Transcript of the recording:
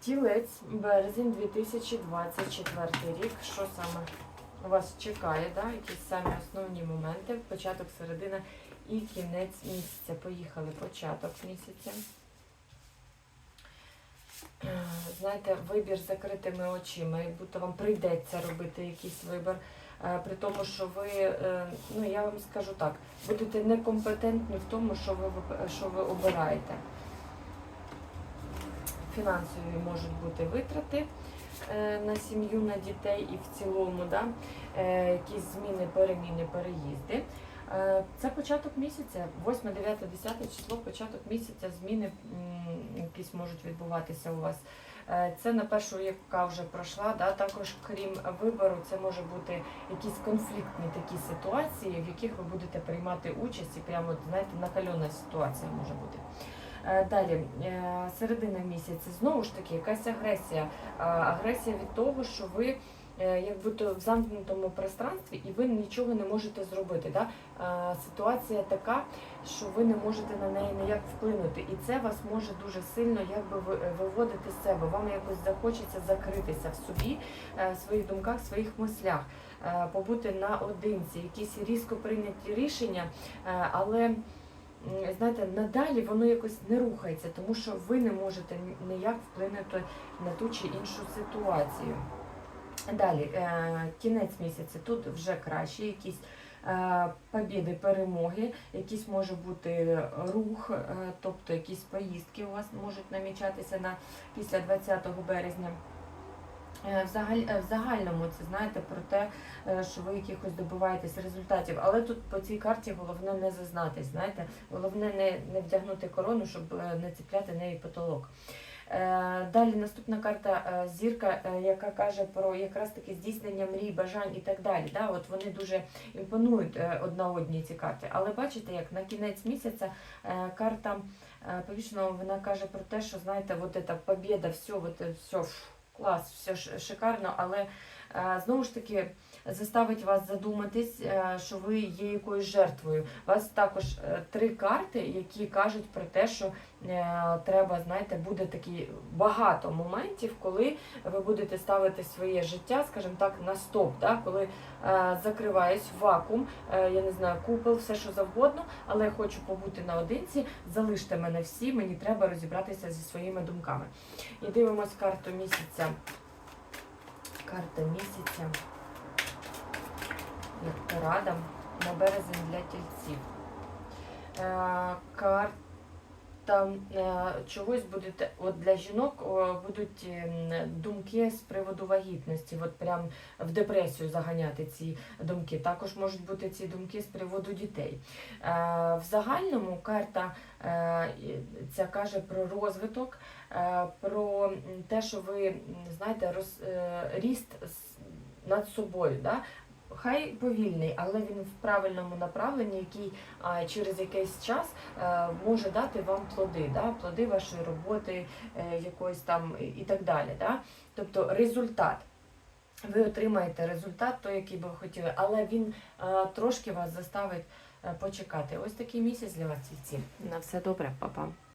Тілець, березень 2024 рік. Що саме вас чекає? Да? Якісь самі основні моменти, початок, середина і кінець місяця. Поїхали початок місяця. Е, Знаєте, вибір з закритими очима, як будто вам прийдеться робити якийсь вибір. Е, При тому, що ви, е, ну я вам скажу так, будете некомпетентні в тому, що ви, що ви обираєте. Фінансові можуть бути витрати е, на сім'ю, на дітей і в цілому, да? е, якісь зміни, переміни, переїзди. Е, Це початок місяця, 8, 9, 10 число, початок місяця, зміни якісь можуть відбуватися у вас. Це на першу, яка вже пройшла. Да? Також, крім вибору, це може бути якісь конфліктні такі ситуації, в яких ви будете приймати участь, і прямо знаєте, накальона ситуація може бути. Е, Далі, е, середина місяця, знову ж таки, якась агресія. Е, Агресія від того, що ви е, якби то в замкнутому пространстві і ви нічого не можете зробити. Да? Ситуація така, що ви не можете на неї ніяк вплинути. І це вас може дуже сильно якби виводити з себе. Вам якось захочеться закритися в собі, в своїх думках, в своїх мислях, побути наодинці, якісь різко прийняті рішення, але знаєте, надалі воно якось не рухається, тому що ви не можете ніяк вплинути на ту чи іншу ситуацію. Далі, е, кінець місяця, тут вже краще, якісь е, побіди, перемоги, якийсь може бути рух, е, тобто якісь поїздки у вас можуть намічатися на після 20 березня. Е, е, в загальному це знаєте про те, е, що ви якихось добиваєтесь результатів. Але тут по цій карті головне не зазнатись, знаєте, головне не, не вдягнути корону, щоб не ціпляти неї потолок. Далі наступна карта зірка, яка каже про якраз таки здійснення мрій, бажань і так далі. Да? От вони дуже імпонують одна одній ці карти. Але бачите, як на кінець місяця карта повішеного вона каже про те, що знаєте, от ця побіда, все, от, все клас, все шикарно, але знову ж таки. Заставить вас задуматись, е, що ви є якоюсь жертвою. У вас також е, три карти, які кажуть про те, що е, треба, знаєте, буде такі багато моментів, коли ви будете ставити своє життя, скажімо так, на стоп, да? коли е, закриваюсь вакуум, е, я не знаю, купол, все що завгодно, але я хочу побути наодинці, залиште мене всі, мені треба розібратися зі своїми думками. І дивимось карту місяця. Карта місяця. Як порада на березень для тільців. Е, карта е, чогось будете, от для жінок будуть ем, думки з приводу вагітності, от прям в депресію заганяти ці думки. Також можуть бути ці думки з приводу дітей. Е, в загальному карта е, ця каже про розвиток, про те, що ви знаєте, роз, ріст над собою. Да? Хай повільний, але він в правильному направленні, який а, через якийсь час е, може дати вам плоди, да? плоди вашої роботи, е, якоїсь там і- так далі. Да? Тобто результат. Ви отримаєте результат, той, який би ви хотіли, але він е, трошки вас заставить е, почекати. Ось такий місяць для вас, тільці. На все добре, па-па.